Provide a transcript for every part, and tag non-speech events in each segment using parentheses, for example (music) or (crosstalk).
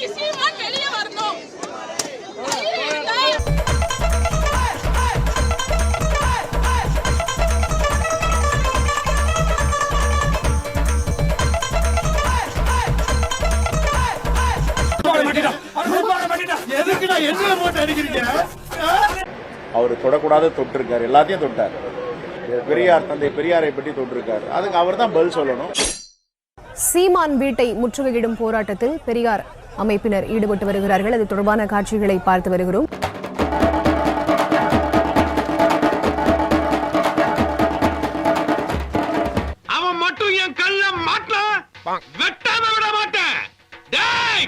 இன்னைக்கு சீமான் வெளியே வரணும். தைரியம் இருந்தா அவர் தொடக்கூடாத தொட்டிருக்காரு. எல்லாத்தையும் தொட்டார். பெரியார் தந்தை பெரியாரை பற்றி தொட்டிருக்காரு. அதுக்கு அவர் தான் பதில் சொல்லணும். சீமான் வீட்டை முற்றுகையிடும் போராட்டத்தில் பெரியார் அமைப்பினர் ஈடுபட்டு வருகிறார்கள். அது தொடர்பான காட்சிகளை பார்த்து வருகிறோம். வெட்டாம விட மாட்டேன். டேய்!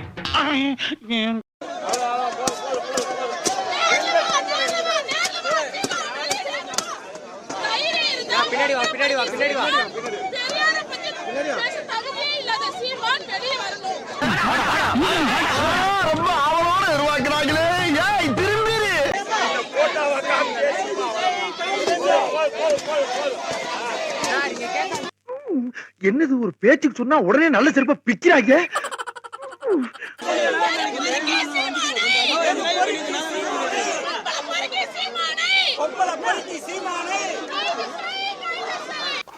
தைரியம் இருந்தா பின்னாடி வா பின்னாடி வா. பின்னாடி வா பெரியார பத்தி பேச தகுதியே இல்லாத சீமான் வெளியே வரணும் என்னது ஒரு பேச்சுக்கு சொன்னா உடனே நல்ல செருப்பா பிக்கிறாங்க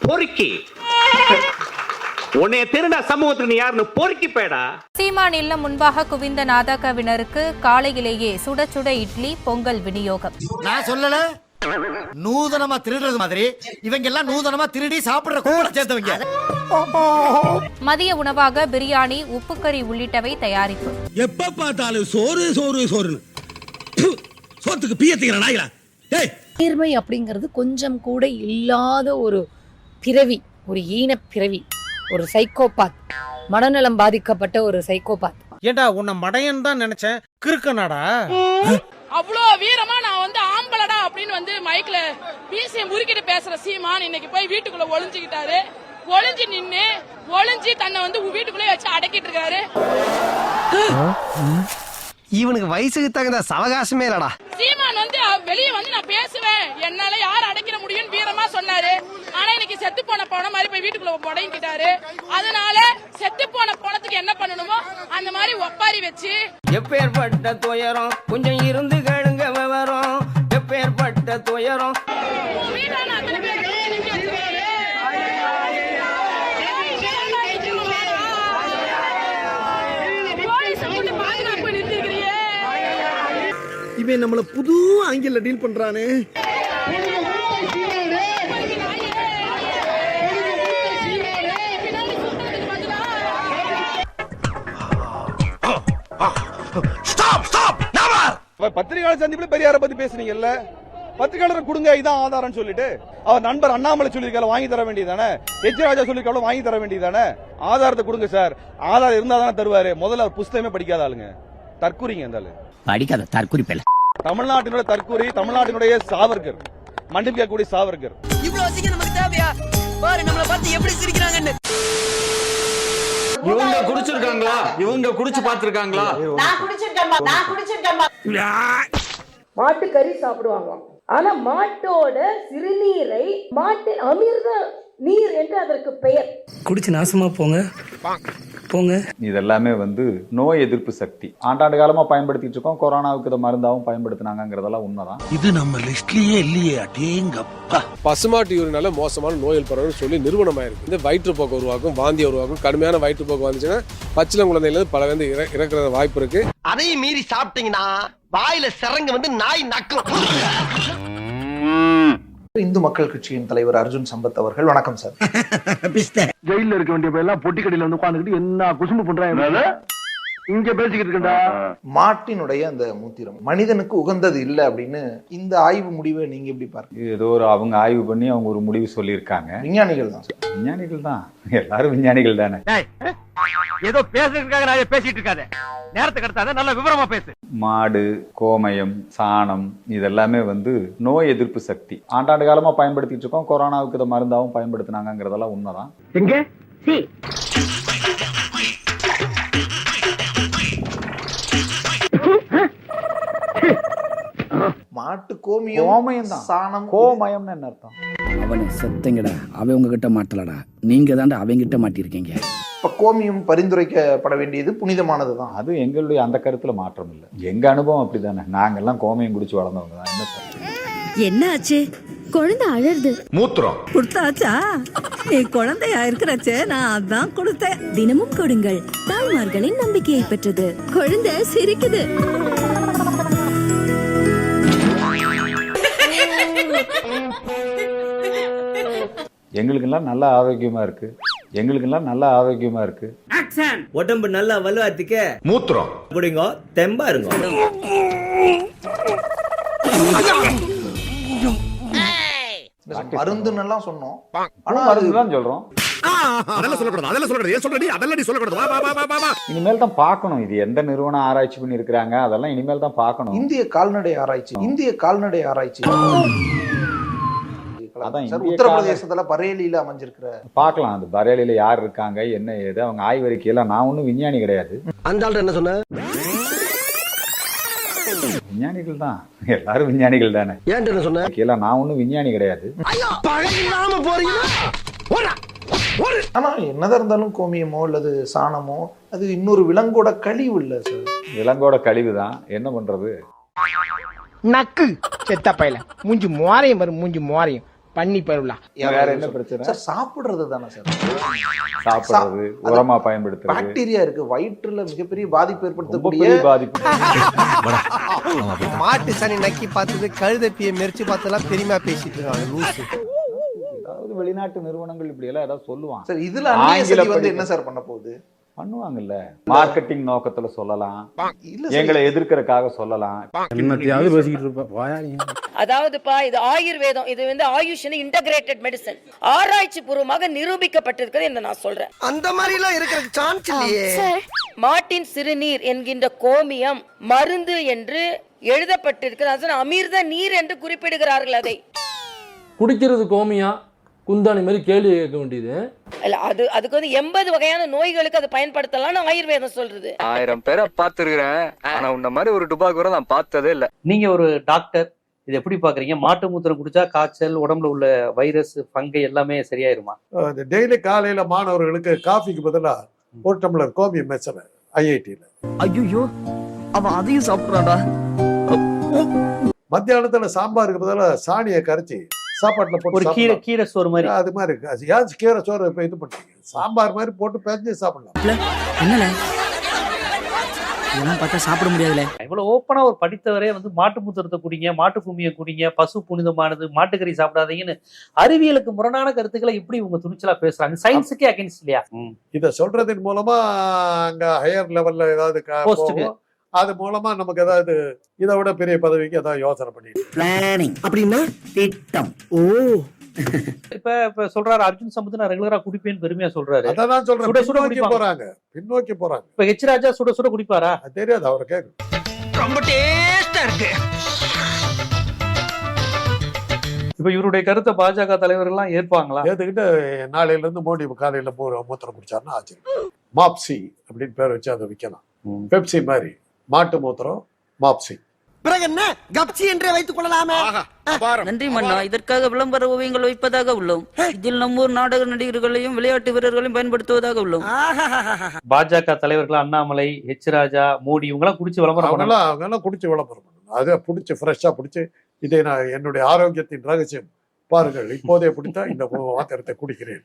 பொறுக்கி. உன்னைய திருடா சமூகத்துக்கு நீ யாருன்னு பொறுக்கி போயடா. சீமான் இல்லம் முன்பாக குவிந்த நாதகவினருக்கு காலையிலேயே சுட சுட இட்லி பொங்கல் விநியோகம். நான் சொல்லல. நூதனமா திருடுறது மாதிரி இவங்க எல்லாம் நூதனமா திருடி சாப்பிடுற கூட சேர்த்தவங்க. மதிய உணவாக பிரியாணி உப்புக்கறி உள்ளிட்டவை தயாரிப்பு. எப்ப பார்த்தாலும் சோறு சோறு ப்பு, சோத்துக்கு பீயத்துக்கிற நேர்மை அப்படிங்கிறது கொஞ்சம் கூட இல்லாத ஒரு பிறவி ஒரு ஈன பிறவி. ஒரு சைக்கோபாத் மனநலம் பாதிக்கப்பட்ட ஒரு சைக்கோபாத் ஏண்டா உன்னை மடையன் தான் நினைச்சேன். கிறுக்கனாடா? அவ்வளோ வீரமா நான் வந்து ஆம்பளடா அப்படின்னு வந்து மைக்ல பீசிய முறுக்கிட்டு பேசுற சீமான் இன்னைக்கு போய் வீட்டுக்குள்ள ஒளிஞ்சுக்கிட்டாரு. ஒளிஞ்சு நின்னு ஒளிஞ்சு தன்னை வந்து வீட்டுக்குள்ளே வச்சு அடக்கிட்டு இருக்காரு. இவனுக்கு வயசுக்கு தகுந்த சவகாசமே இல்லடா. சீமான் வெளிய வந்து நான் பேசுவேன். என்னால யார் அடைக்கிற முடியும்னு வீரமா சொன்னாரு. ஆனா இன்னைக்கு செத்து போன போன மாதிரி போய் வீட்டுக்குள்ள முடங்கிட்டாரு. அதனால செத்து போன போனதுக்கு என்ன பண்ணணுமோ அந்த மாதிரி ஒப்பாரி வச்சு எப்பேற்பட்ட துயரம் கொஞ்சம் இருந்து கேளுங்க விவரம். எப்பேற்பட்ட துயரம். வீட்டான அத்தனை பேர் வெளிய நிக்க வச்சிருக்காரு. போலீஸை போட்டு பாதுகாப்பு நிறுத்திக்கிறியே இவன் நம்மள புது ஆங்கிள் டீல் பண்றானே. ஸ்டாப் ஸ்டாப் நெவர் பத்திரிகையாளர் சந்திப்புல பெரியாரை பத்தி பேசுனீங்கல்ல? பத்திரிகையாளர் கொடுங்க இதான் ஆதாரம் சொல்லிட்டு. அவர் நண்பர் அண்ணாமலை சொல்லியிருக்காரு வாங்கி தர வேண்டியதானே எச் ராஜா சொல்லியிருக்காரு வாங்கி தர வேண்டியதானே ஆதாரத்தை கொடுங்க சார் ஆதாரம் இருந்தா தானே தருவாரு. முதல்ல அவர் புஸ்தகமே படிக்காத ஆளுங்க. தற்கூரிங்க அந்த ஆளு. படிக்காத தற்குறிப்பில் தமிழ்நாட்டினுடைய தற்கூரி தமிழ்நாட்டினுடைய சாவர்கர் மண்டிப்பிக்க கூடிய சாவர்கர். இவ்வளவு அசிங்கம் நமக்கு தேவையா? பாரு நம்மள பார்த்து எப்படி சிரிக்கிறாங்கன்னு. இவங்க குடிச்சிருக்காங்களா? இவங்க குடிச்சு பாத்துருக்காங்களா மாட்டுக்கறி சாப்பிடுவாங்க ஆனா மாட்டோட சிறுநீரை மாட்டின் அமிர்த நீர் என்று அதற்கு பெயர். குடிச்சு நாசமா போங்க. போங்க. இது எல்லாமே வந்து நோய் எதிர்ப்பு சக்தி. ஆண்டாண்டு காலமா பயன்படுத்திட்டு இருக்கோம். கொரோனாவுக்கு இதை மருந்தாவும் பயன்படுத்தினாங்கிறதெல்லாம் உண்மைதான். இது நம்ம லிஸ்ட்லயே இல்லையே அடேங்கப்பா. பசுமாட்டு யூரினால மோசமான நோய்கள் பரவும் சொல்லி நிறுவனமாயிருக்கு. இந்த வயிற்றுப்போக்கு உருவாக்கும் வாந்தி உருவாக்கும் கடுமையான வயிற்றுப்போக்கு வந்துச்சுன்னா பச்சிலம் குழந்தையில இருந்து பல வந்து இற- இறக்குற வாய்ப்பு இருக்கு. அதையும் மீறி சாப்பிட்டீங்கன்னா வாயில சிறங்க வந்து நாய் நக்கும். இந்து மக்கள் கட்சியின் தலைவர் அர்ஜுன் சம்பத் அவர்கள். வணக்கம் சார். (laughs) ஜெயில இருக்க வேண்டிய எல்லாம் பொட்டி கடையில வந்து உட்காந்துக்கிட்டு என்ன குசும்பு பண்றாங்க? இங்க பேசிக்கிட்டு இருக்கா மாட்டினுடைய அந்த மூத்திரம் மனிதனுக்கு உகந்தது இல்ல அப்படின்னு இந்த ஆய்வு முடிவை நீங்க எப்படி பாருங்க ஏதோ ஒரு அவங்க ஆய்வு பண்ணி அவங்க ஒரு முடிவு சொல்லியிருக்காங்க. விஞ்ஞானிகள் தான். விஞ்ஞானிகள் தான். எல்லாரும் விஞ்ஞானிகள் தானே. ஏதோ பேசுறதுக்காக நான் பேசிட்டு இருக்காத. நேரத்துக்கு கடத்தாத நல்ல விவரமா பேசு. மாடு கோமயம் சாணம் இதெல்லாமே வந்து நோய் எதிர்ப்பு சக்தி. ஆண்டாண்டு காலமா பயன்படுத்திட்டு இருக்கோம். கொரோனாவுக்கு இதை மருந்தாவும் பயன்படுத்தினாங்கிறதெல்லாம் உண்மைதான். மாட்டு கோமியம் கோமயம் தான் சாணம் கோமயம்னு என்ன அர்த்தம்? அவனை செத்தங்கடா. அவன் உங்ககிட்ட மாட்டலடா. நீங்க தாண்டா அவங்கிட்ட மாட்டிருக்கீங்க இப்ப கோமியம் பரிந்துரைக்கப்பட வேண்டியது புனிதமானது தான் அது எங்களுடைய அந்த கருத்துல மாற்றம் இல்லை. எங்க அனுபவம் அப்படிதானே. நாங்கெல்லாம் கோமையம் குடிச்சு வளர்ந்தவங்க தான். என்ன ஆச்சு குழந்தை அழறது. மூத்திரம். கொடுத்தாச்சா? நீ குழந்தையா இருக்கிறச்சே நான் அதான் கொடுத்தேன். தினமும் கொடுங்கள். தாய்மார்களின் நம்பிக்கையை பெற்றது. குழந்தை சிரிக்குது. எங்களுக்கெல்லாம் நல்ல ஆரோக்கியமா இருக்கு. எங்களுக்கெல்லாம் நல்ல ஆரோக்கியமா இருக்கு. உடம்பு நல்லா வலுவாத்துக்கு மூத்திரம். அப்படிங்க தெம்பா இருங்க. இல்ல சார், மருந்துன்னு எல்லாம் சொன்னோம். ஆனா ஆனா அது மருந்து தான் சொல்றோம். அதெல்லாம் சொல்லக்கூடாது அதெல்லாம் சொல்லக்கூடாது ஏன் சொல்றடி? அதெல்லாம் நீ சொல்லக்கூடாது. இனிமேல் தான் பார்க்கணும். இது எந்த நிறுவனம் ஆராய்ச்சி பண்ணி இருக்கிறாங்க அதெல்லாம் இனிமேல் தான் பார்க்கணும். இந்திய கால்நடை ஆராய்ச்சி இந்திய கால்நடை ஆராய்ச்சி. அதான் சார் உத்தரப்பிரதேசத்துல பரேலியில அமைஞ்சிருக்கிற பார்க்கலாம் அது பரேலியில யார் இருக்காங்க என்ன ஏது அவங்க ஆய்வறிக்கையில நான் ஒன்றும் விஞ்ஞானி கிடையாது. அந்த ஆள்கிட்ட என்ன சொன்ன? விஞ்ஞானிகள் தான். எல்லாரும் விஞ்ஞானிகள் தானே. ஏன்ட்ட என்ன சொன்ன? கீழே நான் ஒன்றும் விஞ்ஞானி கிடையாது. ஆனா என்னதான் இருந்தாலும் கோமியமோ அல்லது சாணமோ அது இன்னொரு விலங்கோட கழிவு இல்ல சார். விலங்கோட கழிவு தான். என்ன பண்றது? நக்கு செத்த பையல. மூஞ்சி மோரையும் வரும் மூஞ்சி மோரையும் பண்ணி பருவலா வேற என்ன பிரச்சனை? சார் சாப்பிடுறது தானே சார்? சாப்பிடுறது உரமா பயன்படுத்துறது. பாக்டீரியா இருக்கு. வயிற்றுல மிகப்பெரிய பாதிப்பு ஏற்படுத்தக்கூடிய பெரிய பாதிப்பு. (laughs) மாட்டு சனி நக்கி பார்த்தது கழுதப்பிய மெரிச்சு பார்த்ததெல்லாம் பெரியமா பேசிட்டு இருக்காங்க லூசு. வெளிநாட்டு நிறுவனங்கள் இப்படி எல்லாம் ஏதாவது சொல்லுவான் சார் இதுல ஆங்கில வந்து. என்ன சார் பண்ண போகுது? பண்ணுவாங்கல்ல? மார்க்கெட்டிங் நோக்கத்துல சொல்லலாம். எங்களை எதிர்க்கறதுக்காக சொல்லலாம். அதாவதுப்பா இது ஆயுர்வேதம். இது வந்து ஆயுஷ் இன்டகிரேட்டட் மெடிசன் ஆராய்ச்சி பூர்வமாக நிரூபிக்கப்பட்டிருக்கிறது என்று நான் சொல்றேன். அந்த மாதிரி எல்லாம் இருக்கிறதுக்கு சான்ஸ் இல்லையே. மாட்டின் சிறுநீர் என்கின்ற கோமியம் மருந்து என்று எழுதப்பட்டிருக்கிறது. அமிர்த நீர் என்று குறிப்பிடுகிறார்கள் அதை. குடிக்கிறது கோமியா குந்தாணி மாதிரி கேள்வி கேட்க வேண்டியது. இல்ல அது அதுக்கு வந்து எண்பது வகையான நோய்களுக்கு அது பயன்படுத்தலாம்னு ஆயுர்வேதம் சொல்றது. ஆயிரம் பேரை பார்த்துருக்கிறேன். ஆனா உன்ன மாதிரி ஒரு டுபாக்கூரை நான் பார்த்ததே இல்ல. நீங்க ஒரு டாக்டர் இது எப்படி பாக்குறீங்க மாட்டு மூத்திரம் குடிச்சா காய்ச்சல் உடம்புல உள்ள வைரஸ் பங்கை எல்லாமே சரியாயிருமா? டெய்லி காலையில மாணவர்களுக்கு காஃபிக்கு பதிலா ஒரு டம்ளர் கோமியம் மெச்சனை ஐஐடியில. ஐயோ அவன் அதையும் சாப்பிடுறாடா மத்தியானத்துல சாம்பாருக்கு பதிலா சாணியை கரைச்சி சாப்பாட்டுல போட்டு ஒரு கீரை. கீரை சோறு மாதிரி. அது மாதிரி இருக்கு அது ஏன் கீரை சோறு இப்ப இது பண்றீங்க? சாம்பார் மாதிரி போட்டு பேஞ்சு சாப்பிடலாம். இதெல்லாம் பார்த்தா சாப்பிட முடியாதுல. இவ்வளவு ஓப்பனா ஒரு படித்தவரே வந்து மாட்டு மூத்திரத்தை குடிங்க மாட்டு கும்மியை குடிங்க பசு புனிதமானது மாட்டுக்கறி சாப்பிடாதீங்கன்னு அறிவியலுக்கு முரணான கருத்துக்களை இப்படி இவங்க துணிச்சலா பேசுறாங்க? சயின்ஸுக்கே அகைன்ஸ்ட் இல்லையா? இத சொல்றதின் மூலமா அங்க ஹையர் லெவல்ல ஏதாவது. அது மூலமா நமக்கு ஏதாவது இதை விட பெரிய பதவிக்கு ஏதாவது யோசனை பண்ணி பிளானிங் அப்படின்னா திட்டம். ஓ. இப்ப இப்ப சொல்றாரு அர்ஜுன் சம்பத் நான் ரெகுலரா குடிப்பேன்னு பெருமையா சொல்றாரு. அதான் சொல்றேன். சுட சுட குடிப்பாங்க. போறாங்க. பின்னோக்கி போறாங்க. இப்ப ஹெச் ராஜா சுட சுட குடிப்பாரா? தெரியாது அவரை கேட்க ரொம்ப டேஸ்டா இருக்கு. இப்ப இவருடைய கருத்தை பாஜக தலைவர்கள் எல்லாம் ஏற்பாங்களா? ஏத்துக்கிட்டு நாளையில இருந்து மோடி காலையில மூத்திரம் குடிச்சாருன்னா ஆச்சு மாப்சி அப்படின்னு பேர் வச்சு அதை விற்கலாம் பெப்சி மாதிரி. மாட்டு மூத்திரம் மாப்சி. பிறகு என்ன? கப்சி என்றே வைத்துக் கொள்ளலாமே. நன்றி மன்னா. இதற்காக விளம்பர ஓவியங்கள் வைப்பதாக உள்ளோம். இதில் நம்ம ஊர் நாடக நடிகர்களையும் விளையாட்டு வீரர்களையும் பயன்படுத்துவதாக உள்ளோம். பாஜக தலைவர்கள் அண்ணாமலை ஹெச் ராஜா மோடி இவங்க எல்லாம் குடிச்சு விளம்பரம் அவங்க பண்ணலாம் எல்லாம் அவங்க எல்லாம் குடிச்சு விளம்பரம் அதை பிடிச்சி ஃப்ரெஷ்ஷா பிடிச்சி இதை நான் என்னுடைய ஆரோக்கியத்தின் ரகசியம். பாருங்கள் இப்போதே பிடித்தா இந்த வாத்திரத்தை குடிக்கிறேன்.